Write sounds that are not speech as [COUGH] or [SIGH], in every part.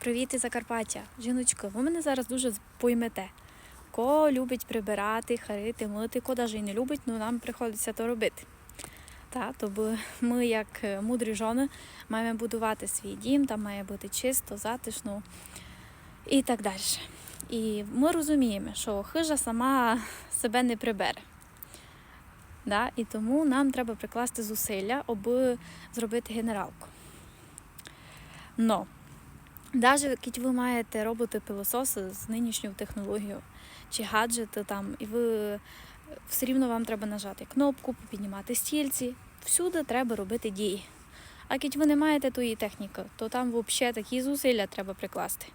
Привіт із Закарпаття. Жіночко, ви мене зараз дуже поймете. Ко любить прибирати, харити, мити, ко навіть і не любить, ну нам приходиться то робити. Та, тобто ми, як е, мудрі жони, маємо будувати свій дім, там має бути чисто, затишно і так далі. І ми розуміємо, що хижа сама себе не прибере. Да? І тому нам треба прикласти зусилля, аби зробити генералку. Но навіть ви маєте роботи-пилососи з нинішньою технологією чи гаджети там, і ви все рівно вам треба нажати кнопку, піднімати стільці. Всюди треба робити дії. А коли ви не маєте тої техніки, то там взагалі такі зусилля треба прикласти,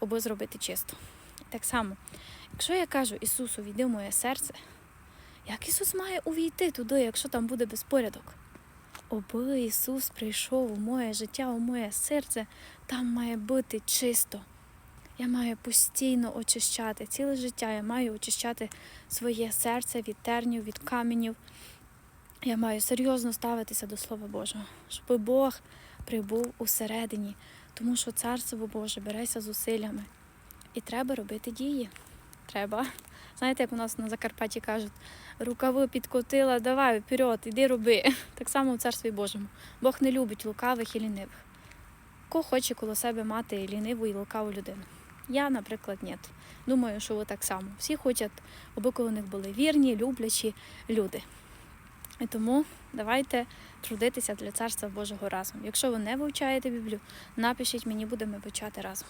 аби зробити чисто. Так само, якщо я кажу Ісусу, війди в моє серце, як Ісус має увійти туди, якщо там буде безпорядок? Оби Ісус прийшов у моє життя, у моє серце, там має бути чисто. Я маю постійно очищати ціле життя. Я маю очищати своє серце від тернів, від каменів. Я маю серйозно ставитися до Слова Божого, щоб Бог прибув усередині, тому що Царство Боже береться зусиллями. І треба робити дії. Треба. Знаєте, як у нас на Закарпатті кажуть, рукави підкотила, давай вперед, іди роби. [LAUGHS] Так само в Царстві Божому. Бог не любить лукавих і лінивих. Ко хоче коло себе мати ліниву і лукаву людину. Я, наприклад, ні. Думаю, що ви так само. Всі хочуть, аби коло них були вірні, люблячі люди. І тому давайте трудитися для Царства Божого разом. Якщо ви не вивчаєте Біблію, напишіть мені, будемо вивчати разом.